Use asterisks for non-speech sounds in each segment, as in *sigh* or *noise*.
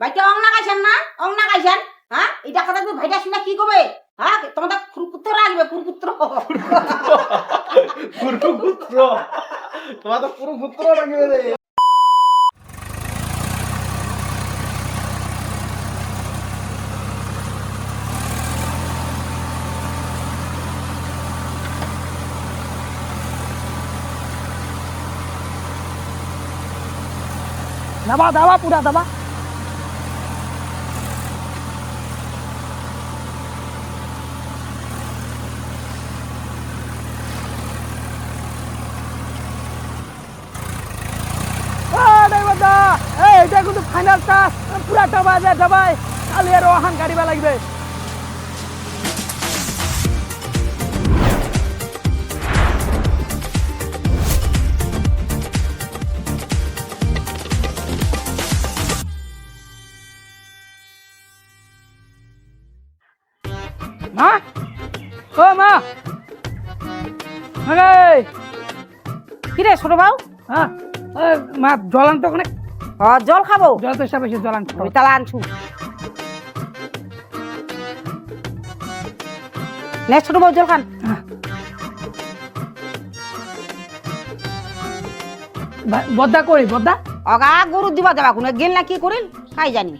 ভাইটা অং লাগাইছেন না? অং লাগাইছেন? হ্যাঁ? এটা কথা তুমি ভাইটা শুনে কি কবে? হ্যাঁ? তোমাদের আসবে লাগবে *laughs* দাবা দাবা পুরা দাবা। এটা কিন্তু ফাইনাল টাচ পুরা দবাই যায় দবাই কালি আর ওহান গাড়িবা লাগবে। মা? ও মা! আরে! কি রে ছোট বাবু হ্যাঁ মা জল আনতো ওখানে জল খাব। জল তো এসে বেশি জল আমি তালা আনছু। নে ছোট বাবু জল খান। বদ্দা করি বদ্দা? অগা গরু দিবা দেবা কোনে গেল না কি করিল? খাই জানি।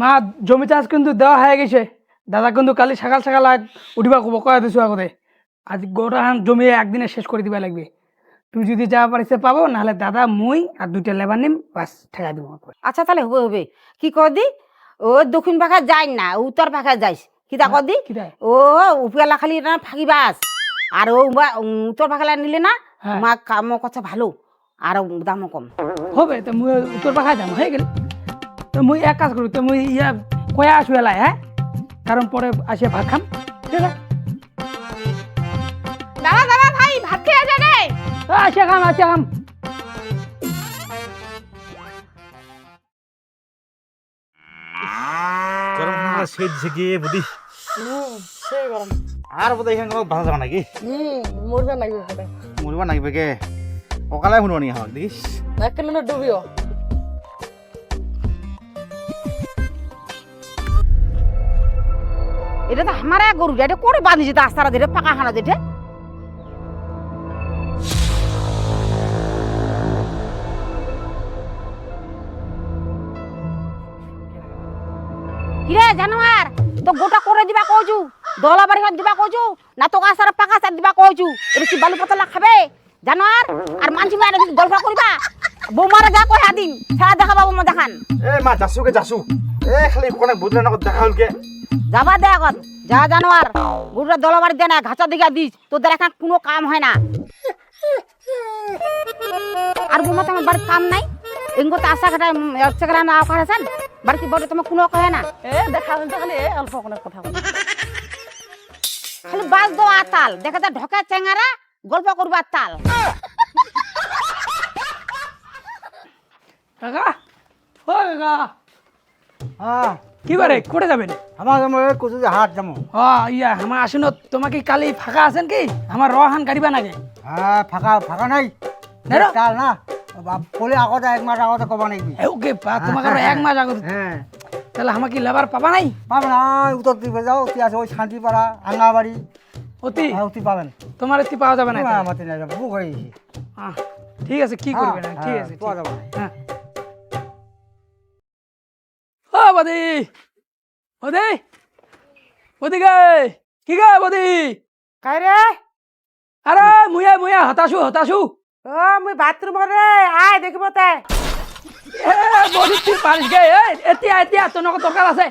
মা জমি চাষ কিন্তু দেওয়া হয়ে গেছে। দাদা কিন্তু কালি সকাল সকাল উঠিবা কব কয়া দিছো আগতে? আজ গোটা জমি একদিনে শেষ করে দিবা লাগবে। তুমি যদি যা পারিছে পাবো নাহলে দাদা মুই আর দুইটা লেবার নিম বাস ঠেকা দিব আচ্ছা তাহলে হবে হবে। কি কর দি? ও দক্ষিণ পাখা যাই না উত্তর পাখা যাইস। কি তা কর দি? কি দেয় ও উপেলা খালি না ফাঁকি বাস। আর ও উত্তর পাখালা নিলে না হ্যাঁ। মা কাম কথা ভালো আর দামও কম। হবে তো মুই উত্তর পাখা যাম হয়ে গেল। তো মুই এক কাজ করি তো মুই ইয়া কয়া আসু এলাই হ্যাঁ? কারণ পরে আসে ভাত খাম ঠিক আছে? আসে খাম আসে খাম গরম ঠান্ডা সেই দিছে কি বুদ্ধি আর বোধ এখানে কোনো ভালো যাবা নাকি? মরবে লাগবে পরে মরিব নাগিবে কে অকালে শুনব নি দেখিস ডুবিও এটা তো আমার গরু এটা করে বাঁধিছে আস্তারা দিতে পাকা খানা দিতে কইছু দলা বাড়ি দিবা কইছু না তো আসার পাকা সার দিবা কইছু এটা কি বালু পাতলা খাবে? জানো আর মানছি মানে গল্প করিবা? বোমারে যা কই আদিন সারা দেখা বাবু মা দেখান। এ মা যাসু কে যাসু। এ খালি কোনে বুঝলে না দেখা হল কে যাবা দে আগত। যা জানোয়ার গরুটা দলবাড়ি দে না ঘাচা দিগা দিস। তোদের এখন কোনো কাম হয় না। আর বৌমা তোমার বাড়ির কাম নাই। এঙ্গো তো আশা কাটা একশো গ্রাম আওকার আছেন বাড়িতে বড় তোমার কোনো কহে না। এ দেখা খালি অল্প কোনো কথা বলে। খালি বাস দো আতাল দেখা যা ঢকা চেঙ্গারা গল্প করবা তাল। কাকা ও কাকা। হ্যাঁ। কি বারে কোটে যাবেন আমার যেমন কচু হাট যেমন ও ইয়া আমার আসুন তোমাকে কালি ফাঁকা আছেন কি? আমার রহান গাড়িবা নাগে হ্যাঁ ফাঁকা ফাঁকা নাই? রে? না? বলে আগতে এক মাস আগতে কবা নাকি? ওকে পা- তোমাকে আরও এক মাস আগত হ্যাঁ। তাহলে আমাকে লেবার পাবা নাই? পাবেন না উত্তর দিকে যাও কি আছে ওই শান্তিপাড়া আঙ্গাবাড়ি। অতি? হ্যাঁ অতি পাবেন। তোমার এতি পাওয়া যাবে না আমার তিন হাজার বুক হয়ে গেছি। আহ, ঠিক আছে কি করবে না? ঠিক হ্যাঁ, আছে পাওয়া ঠিক- যাবে না। হ্যাঁ। ও বদি! বদি! বদি গে! কি গে বদি? কাই রে? আরে মুয়া মুয়া হতাশু হতাশু। ও মুই বাথরুম রে আয় দেখব তে এ বদি তুই পারিস গে এ, এতিয়া এতিয়া নগদ দরকার আছে।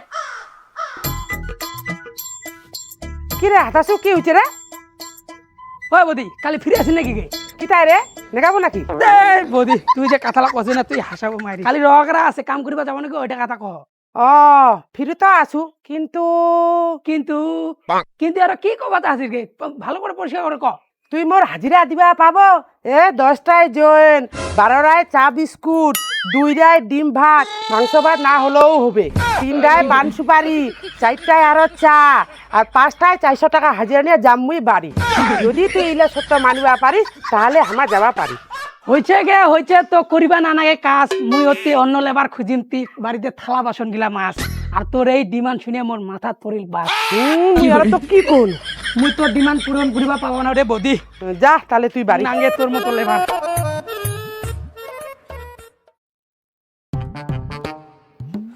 কি রে হাতাসু কি হইছে রে? ও বদি কালি ফিরে আসিস নাকি গে? কি তাই রে নেগাবো নাকি? এ বদি তুই যে কথালা কছে না তুই হাসাবো মারি কালি রহকরা আছে কাম করিবা যাব নাকি? ওইটা কথা কহ ও ফিরে তো আসু কিন্তু কিন্তু কিন্তু আর কি কবাতা আসিস গে? ভালো করে পরিষ্কার করে ক। তুই মোর হাজিরা দিবা পাব? এ দশটায় জয়েন বারোটায় চা বিস্কুট দুইটায় ডিম ভাত মাংস ভাত না হলেও হবে। তিনটায় পান সুপারি চারটায় আরও চা আর পাঁচটায় চারশো টাকা হাজিরা নিয়ে যামুই বাড়ি। যদি তুই ইলে সত্য মানিবা পারিস তাহলে আমার যাবা পারি। হয়েছে গে হয়েছে তো করিবা না নাগে কাজ। মুই অতি অন্য লেবার খুঁজিম তি বাড়িতে থালা বাসন গিলা মাছ। আর তোর এই ডিমান্ড শুনে মোর মাথাত পড়িল বাস। তো কি কোন মুই তোর ডিমান্ড পূরণ করিবা পাবো না রে বদি। যা তাহলে তুই বাড়ি নাঙ্গে তোর মতো লেবার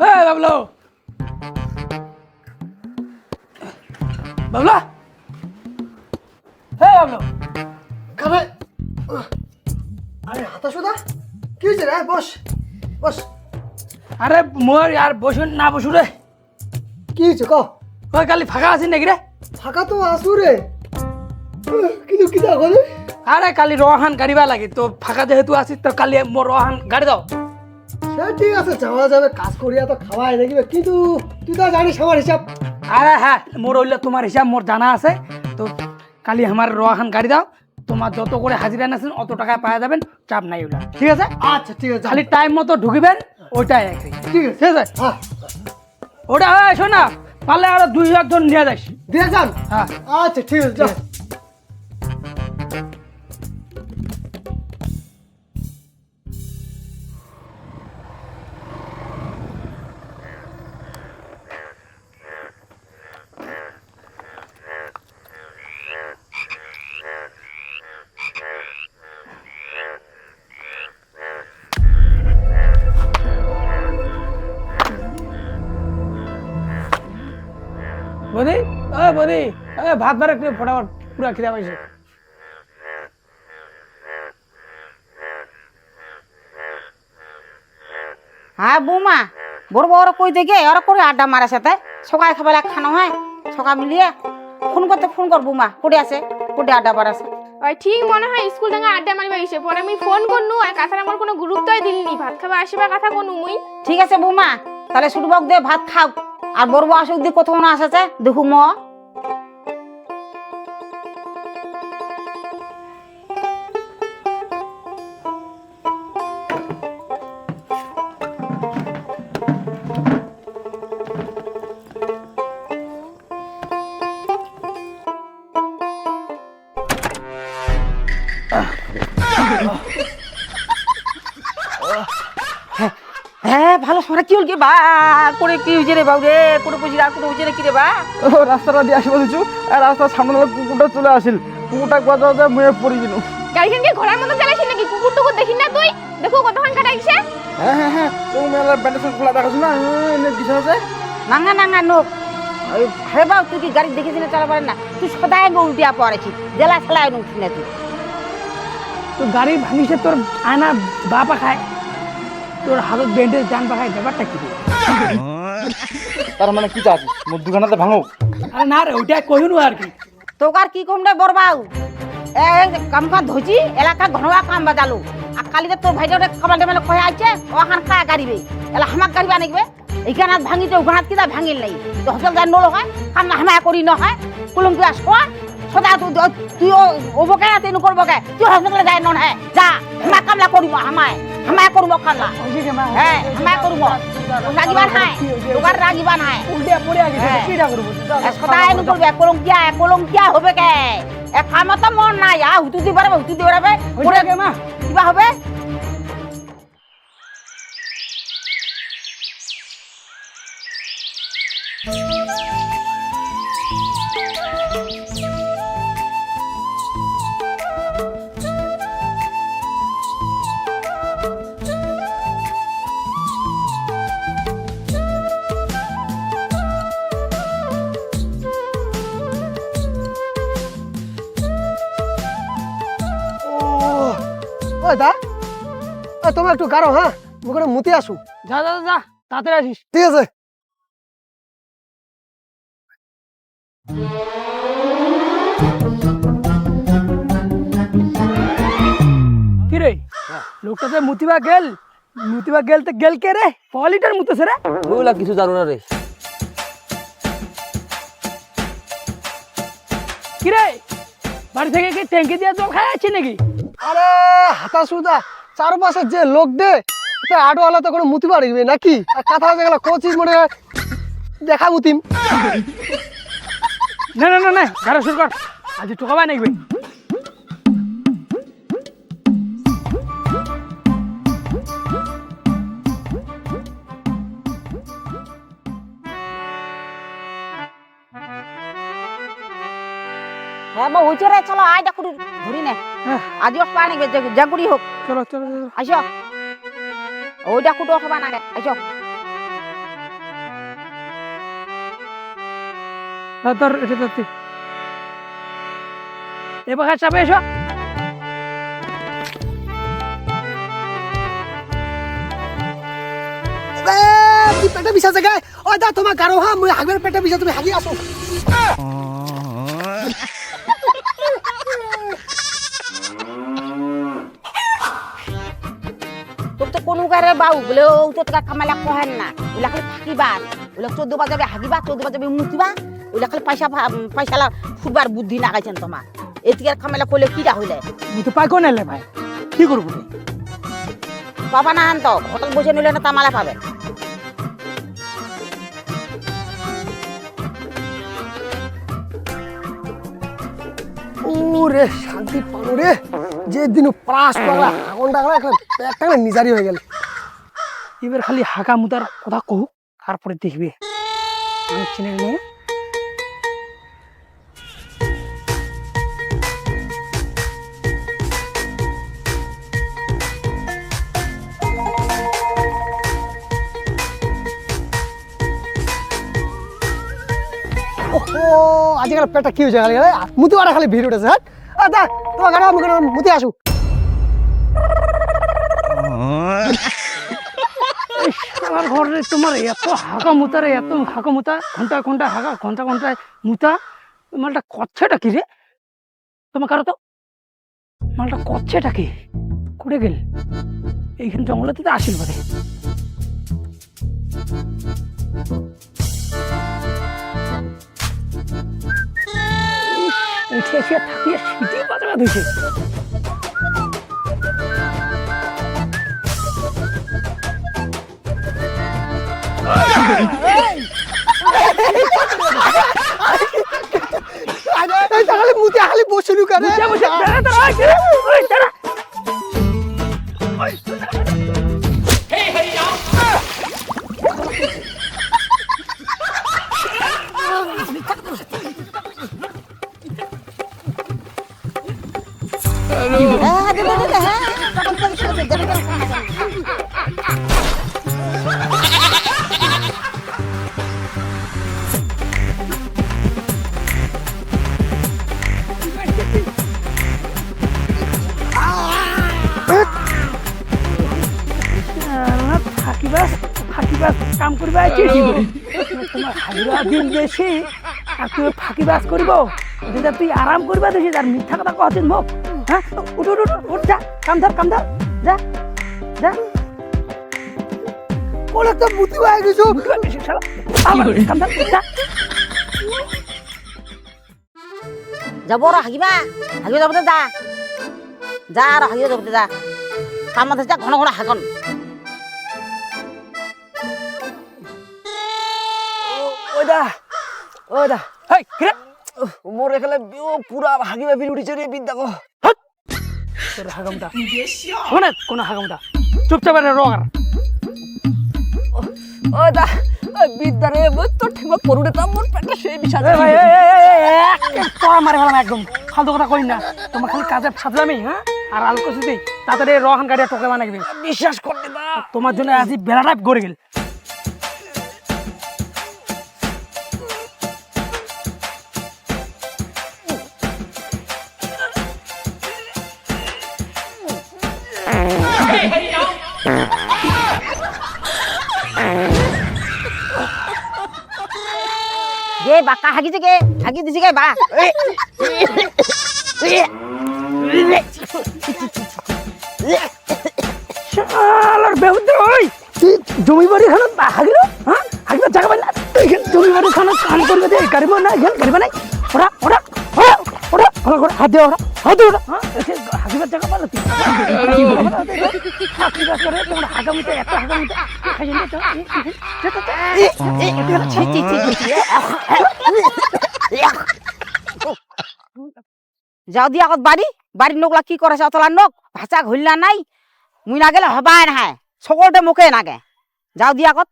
এই বাবলো। বাবলো। হে বাবলো। খাবে আরে কি হয়েছে রে? বস। বস। আরে মোর আর বসুন না বসু রে কি হয়েছে ক? কালি ফাঁকা আছিস নাকি রে ফাঁকা তো কিন্তু কি দেখো আরে কালি রহান গাড়িবা লাগে তো ফাঁকা যেহেতু তো কালি মোর রহান গাড়ি দাও। সে ঠিক আছে যাওয়া যাবে কাজ করিয়া তো খাওয়াই দেখবে কিন্তু তুই তো জানিস আমার হিসাব আরে হ্যাঁ মোর হইলে তোমার হিসাব মোর জানা আছে তো কালি আমার রহান গাড়ি দাও। তোমার যত করে হাজিরা নেছেন অত টাকায় পাওয়া যাবেন চাপ নাই ওটা ঠিক আছে? আচ্ছা ঠিক আছে খালি টাইম মতো ঢুকিবেন ওইটাই ঠিক আছে। ঠিক আছে? ওটা হ্যাঁ শোন পারলে আরও দুই একজন নিয়ে যাস। দিয়ে যান? হ্যাঁ। আচ্ছা ঠিক আছে বদি ও বদি এ ভাত বারে একটু ফটাফট পুরা খিদা পাইছে। হ্যাঁ বৌমা বড় বড় কই দেখে ওরা করে আড্ডা মারে সাথে? সকালে খাবার খানো হয় সকাল মিলিয়ে ফোন করতে ফোন কর বৌমা কোটে আছে কোটে আড্ডা মারাছে আর ঠিক মনে হয় স্কুল থেকে আড্ডা মারিবা গেছে পরে আমি ফোন করনু আর কথার আমার কোনো গুরুত্বই দিলনি ভাত খাবা আসিবা কথা কোন মুই। ঠিক আছে বৌমা তাহলে সুটবক দে ভাত খাও। আর বড় বউ আসুক দি কোথাও না আসেছে দেখু ম। হ্যাঁ ভালো সময়। কি হল কি বা? করে কি হয়েছে রে বাবু রে করে বুঝি আর করে হয়েছে রে কি রে বা? ও রাস্তাটা দিয়ে আসিব দিছু আর রাস্তার সামনে কুকুরটা চলে আসিল। কুকুরটা বাজাও যায় মুয়ে পড়ি দিল গাড়িখানকে ঘোড়ার মতো চালাইছিস নাকি? কুকুর টুকুর দেখি না তুই? দেখো কতক্ষণ কাটাইছে হ্যাঁ হ্যাঁ হ্যাঁ ও মেলার ব্যান্ডেজ খোলা দেখাছো না? এনে দিছে আছে নাঙ্গা নাঙ্গা নোক। হে বাবু তুই কি গাড়ি দেখেছি না চালা পারে না? তুই সদাই আমি উল্টিয়া পড়েছি জেলা খেলায় নুক শুনে তুই তো গাড়ি ভাঙিছে তোর আয়না বা পাখায় তোর হাতত ব্যান্ডেজ ডান পাখায় ব্যাপারটা কি তার মানে কি চাচ্ছিস মোর দোকানাতে ভাঙো? আরে না রে ওইটা কইনু আর কি। তোকে আর কি কম রে বরবাউ এ কাম কাম ধইছি এলাকা ঘনবা কাম বাজালো। আর কালিতে তোর ভাইটা ওটা কামাল ডেমালে কয়ে আইছে ওখান কা গাড়িবে। এলা হামাক গাড়ি বানিবে এইখানে ভাঙিতে ওখানে কিনা ভাঙিল নাই। তো হসল গাড়ি নলো হয় কাম না হামায় করি ন হয়। কুলুম কোয়া সদা তুই তুই ওবকে তেন করবকে তুই হসল যায় ন হয় যা হামা কামলা করিব হামায় হামায় করব কামলা হ্যাঁ হামায় করব রাগিবা নাই তোকার রাগিবা নাই উল্টিয়া পড়ে হ্যাঁ। কিটা করব সদায় এনে করবে কলঙ্কিয়া কলঙ্কিয়া হবে কে এ কামে তো মন নাই আ হুতু দি পারবে হুতু দি পারবে কিবা হবে তোমার একটু গারো হ্যাঁ? মুখে মুতি আসু। যা যা যা তাড়াতাড়ি আসিস। ঠিক আছে। লোকটা তো মুতিবা গেল মুতিবা গেল তো গেল কে রে? পলিটার মুতেছে রে। ওগুলা কিছু জানো না রে। কি রে বাড়ি থেকে কি ট্যাঙ্কি দিয়ে জল খাই আছি নাকি? আরে হাতাশুদা চারপাশে যে লোক দে আটোয়ালা তো কোনো মুতি পারিবে নাকি? কথা কথা গেল কচি মনে দেখা মুতিম। না না না না ঘরে শুরু কর। আজ টুকাবাই নাকি? হচ্ছে রে চলো আয় ডাকুড়ি ধরি নে। হ্যাঁ। আজিও পা নিবে জাগুড়ি হোক। চলো চলো আসো ওই ডাকুটো না আসো এটা এবার এসো। এ, পেটে বিষা জায়গায় ও দা তোমার গারো হা মুই হাগবের পেটে বিষা তুমি হাগি আসো কোনো বাউ বলে ও তো তোকা কামালা কহেন না। ওলা খালি থাকিবা। ওলা চোদ্দ বাজাবে হাগিবা চোদ্দ বাজাবে মুতিবা। ওলা খালি পয়সা পয়সা ফুটবার বুদ্ধি লাগাইছেন তোমার এদিকে কামালা করলে কিরা হইলে মুই তো পাই কোন এলে ভাই কি করব রে? পাবা না আন তো হোটেল বসে নিলে না তামালা পাবে। ওরে শান্তি পালো রে। যে দিন প্রাস পাগলা আগুন ডাকলা একটা নিজারি হয়ে গেল। এবার খালি হাগা মুতার কথা কহু তারপরে দেখবে। আমি চিনে নিয়ে ওহো আজকাল পেটটা কি হয়েছে খালি মুতি মারা খালি ভিড় উঠেছে হ্যাঁ? আ, দা তোমার গাড়ি কোনো মুতি আসু আমার ঘরে তোমার এত হাঁকা মুতা রে, এত হাঁকা মুতা, ঘণ্টা ঘণ্টা হাঁকা ঘণ্টা ঘন্টায় মুতা। মালটা করছেটা কি রে? তোমার কারও তো? মালটা করছেটা কি? করে গেল। এইখানে জঙ্গলেতে তো আসিল বোধ উঠে এসে থাকিয়ে সিটি ধুইছে। এই তা খালি মুতি খালি বসিলু বুঝা বুঝা দাঁড়া দাঁড়া ওই দাঁড়া, হ্যাঁ, দে, হ্যাঁ, করিবা? আইছি তোমার হাজিরা দিন বেশি আর তুমি ফাঁকিবাস করিব। যেটা তুই আরাম করিবা দেখি আর মিথ্যা কথা কহছিস মোক। হ্যাঁ? উঠ উঠ উঠ উঠ যা কাম ধর কাম ধর। যা যা। বলে তো মুতি হয়ে গেছো কাম ধর যা। যাব আর হাগিবা। হাগিবা যাবতে যা। যা আর হাগিবা যাবতে যা। কাম যা ঘন ঘন হাগন। ওইদা ওইদা হেই কিরে মোর এখানে পুরা হাগিবা বিল উঠিছে রে বিদ্যা গো। তোর হাগামটা। শোনে কোন হাগামটা? চুপচাপ রে রগার ওইদা বিদ্যা রে মই তো ঠিক পড়ুনে তা মোর পেটে সেই ভাই এ, তোরা মারি ফেলাম একদম। ফালতু কথা কই না। তোমার খালি কাজে ফাজলামি হ্যাঁ? আর আলকো তাড়াতাড়ি রহান গাড়ি টোকে বানাই দিবি। বিশ্বাস করতে তোমার জন্য আজি করে গেল। গে বাকা হাগিছে গে হাগি দিছে গে বা। শালার বেহুদ্র ওই তুই জমি বাড়ি খানো হাগিল? হ্যাঁ? হাগিবার জায়গা পাই না তুই জমি বাড়ি খানো কাম করবে দে গাড়ি না এখানে গাড়ি নাই ওরা ওরা ওরা ওরা ওরা করে হাত দে ওরা হাত দে ওরা। হ্যাঁ? হাগিবার জায়গা পালো তুই? হাগিবার করে তোমরা হাগামিতে এত হাগামিতে খাই *laughs* নিয়ে তো ছি, ছি, ছি, ছি, ছি। যাও দিয়া আগত বাড়ি বাড়ির নোকলা কি করেছে অতলা নোক ভাষা ঘুরলা নাই মুই না গেলে হবাই না সকলটা মুখে নাগে যাও দিয়া আগত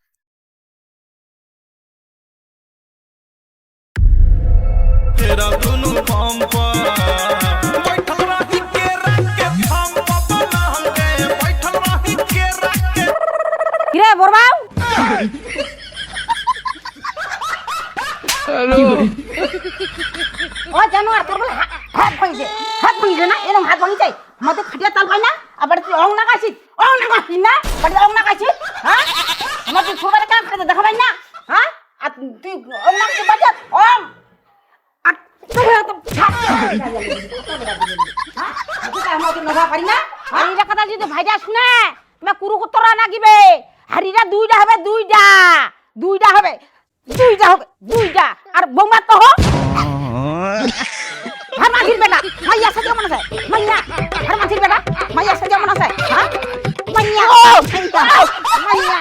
तेरा दुनु पंपा বরবাউ ও জানো আর তোর বলে হাত ভাঙিছে। হাত ভাঙিছে না? এরকম হাত ভাঙিছে? মতে খাটিয়া তাল পাই না? আবার তুই অং নাগাছিস অং না? বাড়ি অং নাগাছিস হ্যাঁ? আমার তুই কাম দেখা পাই না? হ্যাঁ? আর তুই অং বাজার অং হ্যাঁ? না? আর এটা কথা যদি ভাইটা শুনে তুমি কুরুকুত্তরা নাগিবে হাড়িটা দুইটা হবে দুইটা। দুইটা হবে দুইটা হবে দুইটা। আর বোমা তো হোক ফার্মাসির হ্যাঁ, বেটা। মাইয়া সাথে কেমন আছে। মাইয়া। হ্যাঁ, ফার্মাসির বেটা। মাইয়া সাথে কেমন আছে। হ্যাঁ? মাইয়া। ও! মাইয়া।